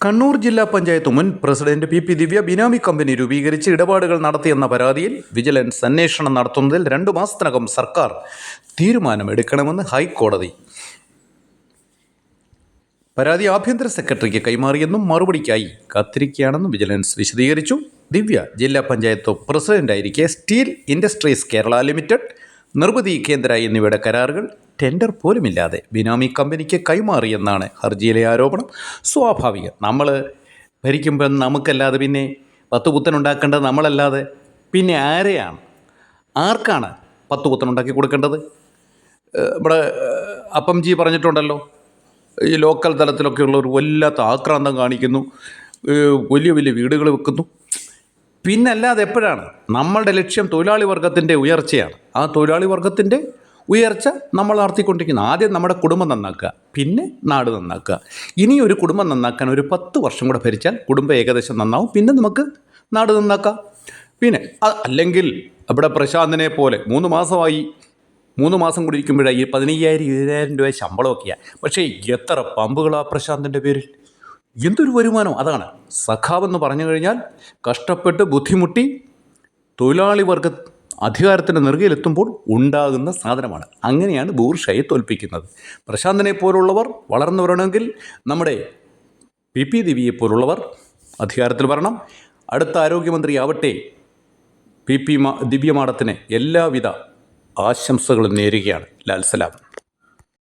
കണ്ണൂർ ജില്ലാ പഞ്ചായത്ത് മുൻ president P P Divya ബിനാമി കമ്പനി രൂപീകരിച്ച് ഇടപാടുകൾ നടത്തിയെന്ന പരാതിയിൽ വിജിലൻസ് അന്വേഷണം നടത്തുന്നതിൽ രണ്ടു മാസത്തിനകം സർക്കാർ തീരുമാനമെടുക്കണമെന്ന് ഹൈക്കോടതി. പരാതി ആഭ്യന്തര സെക്രട്ടറിക്ക് കൈമാറിയെന്നും മറുപടിക്കായി കാത്തിരിക്കുകയാണെന്നും വിജിലൻസ് വിശദീകരിച്ചു. ദിവ്യ ജില്ലാ പഞ്ചായത്ത് പ്രസിഡന്റായിരിക്കെ സ്റ്റീൽ ഇൻഡസ്ട്രീസ് കേരള ലിമിറ്റഡ് നിർമ്മിതി കേന്ദ്ര എന്നിവയുടെ കരാറുകൾ ടെൻഡർ പോലുമില്ലാതെ ബിനാമി കമ്പനിക്ക് കൈമാറിയെന്നാണ് ഹർജിയിലെ ആരോപണം. സ്വാഭാവികം. നമ്മൾ ഭരിക്കുമ്പം നമുക്കല്ലാതെ പിന്നെ പത്ത് പുത്തനുണ്ടാക്കേണ്ടത് നമ്മളല്ലാതെ പിന്നെ ആരെയാണ്? ആർക്കാണ് പത്ത് പുത്തനുണ്ടാക്കി കൊടുക്കേണ്ടത്? നമ്മുടെ ഇവിടെ അപ്പം ജി പറഞ്ഞിട്ടുണ്ടല്ലോ. ഈ ലോക്കൽ തലത്തിലൊക്കെ ഒരു വല്ലാത്ത ആക്രാന്തം കാണിക്കുന്നു. വലിയ വലിയ വീടുകൾ വെക്കുന്നു. പിന്നല്ലാതെ എപ്പോഴാണ്? നമ്മളുടെ ലക്ഷ്യം തൊഴിലാളി വർഗത്തിന്റെ ഉയർച്ചയാണ്. ആ തൊഴിലാളി വർഗത്തിന്റെ ഉയർച്ച നമ്മൾ നടത്തിക്കൊണ്ടിരിക്കുന്നത് ആദ്യം നമ്മുടെ കുടുംബം നന്നാക്കുക പിന്നെ നാട് നന്നാക്കുക. ഇനി ഒരു കുടുംബം നന്നാക്കാൻ ഒരു പത്ത് വർഷം കൂടെ ഭരിച്ചാൽ കുടുംബം ഏകദേശം നന്നാവും. പിന്നെ നമുക്ക് നാട് നന്നാക്കാം. പിന്നെ അല്ലെങ്കിൽ ഇവിടെ പ്രശാന്തിനെ പോലെ മൂന്ന് മാസമായി മൂന്ന് മാസം കൂടി ഇരിക്കുമ്പോഴാണ് ഈ പതിനയ്യായിരം ഇരുപതിനായിരം രൂപ ശമ്പളമൊക്കെയാണ് പക്ഷേ എത്ര പമ്പുകളാ പ്രശാന്തിന്റെ പേരിൽ? എന്തൊരു വരുമാനം? അതാണ്. സഖാവെന്ന് പറഞ്ഞു കഴിഞ്ഞാൽ കഷ്ടപ്പെട്ട് ബുദ്ധിമുട്ടി തൊഴിലാളി വർഗ അധികാരത്തിന്റെ നെറുകയിലെത്തുമ്പോൾ ഉണ്ടാകുന്ന സാധനമാണ്. അങ്ങനെയാണ് ബൂർഷയെ തോൽപ്പിക്കുന്നത്. പ്രശാന്തനെ പോലുള്ളവർ വളർന്നു വരണമെങ്കിൽ നമ്മുടെ പി പി ദേവിയെ പോലുള്ളവർ അധികാരത്തിൽ വരണം. അടുത്ത ആരോഗ്യമന്ത്രിയാവട്ടെ പി പി മാ ദിവ്യമാടത്തിന് എല്ലാവിധ ആശംസകളും നേരുകയാണ്. ലാൽ സലാം.